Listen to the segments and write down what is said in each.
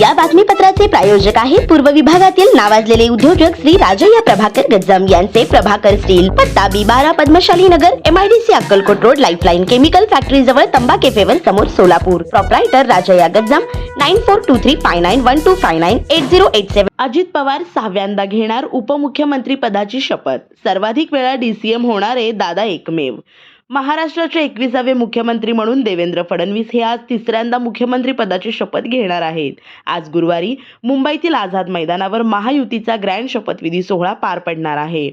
या बातमीपत्राचे प्रायोजक आहेत पूर्व विभागातील नावाजलेले उद्योजक श्री राजय्या प्रभाकर गज्जम यांचे प्रभाकर स्टील पत्ता बी बारा Padmashali Nagar MIDC Akkalkot road lifeline chemical factory जवळ तंबा केफेवर समोर Solapur. Proprietor Rajayya Gajjam nine four two three five nine one two five nine eight zero eight seven Ajit Pawar सहाव्यांदा घेणार उपमुख्यमंत्री पदाची शपथ. सर्वाधिक वेळा डीसीएम होणारे दादा एकमेव. महाराष्ट्राचे एकविसावे मुख्यमंत्री म्हणून देवेंद्र फडणवीस हे आज तिसऱ्यांदा मुख्यमंत्री पदाची शपथ घेणार आहेत. आज गुरुवारी मुंबईतील आझाद मैदानावर महायुतीचा ग्रँड शपथविधी सोहळा पार पडणार आहे.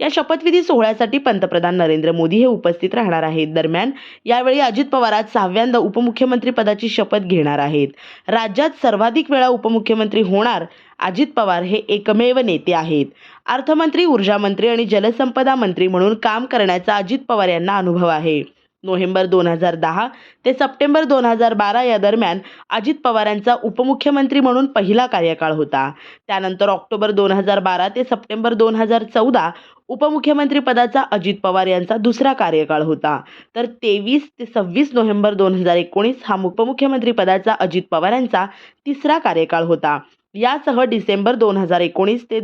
या शपथविधी सोहळ्यासाठी पंतप्रधान नरेंद्र मोदी हे उपस्थित राहणार आहेत. दरम्यान यावेळी अजित पवार आज सहाव्यांदा उपमुख्यमंत्री पदाची शपथ घेणार आहेत. राज्यात सर्वाधिक वेळा उपमुख्यमंत्री होणार अजित पवार हे एकमेव नेते आहेत. अर्थमंत्री ऊर्जा मंत्री आणि जलसंपदा मंत्री म्हणून काम करण्याचा अजित पवार यांना अनुभव आहे. नोव्हेंबर दोन हजार दहा ते सप्टेंबर दोन हजार बारा या दरम्यान अजित पवार यांचा उपमुख्यमंत्री म्हणून पहिला कार्यकाळ होता. त्यानंतर ऑक्टोबर दोन हजार बारा ते सप्टेंबर दोन हजार चौदा उपमुख्यमंत्री पदाचा अजित पवार यांचा दुसरा कार्यकाळ होता. तर तेवीस ते सव्वीस नोव्हेंबर दोन हजार एकोणीस हा उपमुख्यमंत्री पदाचा अजित पवारांचा तिसरा कार्यकाळ होता. यासह डिसेंबर दोन हजार एकोणीस ते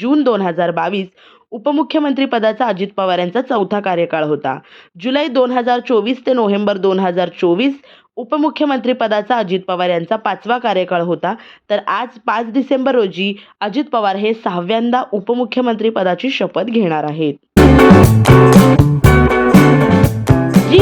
जून दोन हजार बावीस उपमुख्यमंत्री पदाचा अजित पवार यांचा चौथा कार्यकाळ होता. जुलै दोन हजार चोवीस ते नोव्हेंबर दोन हजार चोवीस उपमुख्यमंत्री पदाचा अजित पवार यांचा पाचवा कार्यकाळ होता. तर आज पाच डिसेंबर रोजी अजित पवार हे सहाव्यांदा उपमुख्यमंत्री पदाची शपथ घेणार आहेत.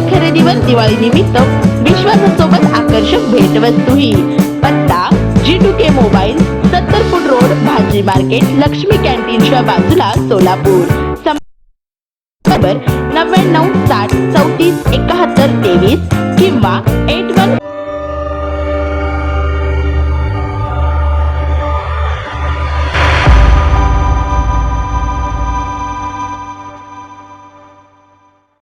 मोबाईल खरेदीवर दिवाळी निमित्त विश्वासासोबत आकर्षक भेटवस्तूही पत्ता जी टू के मोबाईल सत्तर फूट रोड भाजी मार्केट लक्ष्मी कॅन्टीनच्या बाजूला सोलापूर. नव्याण्णव साठ चौतीस एकाहत्तर तेवीस किंवा एट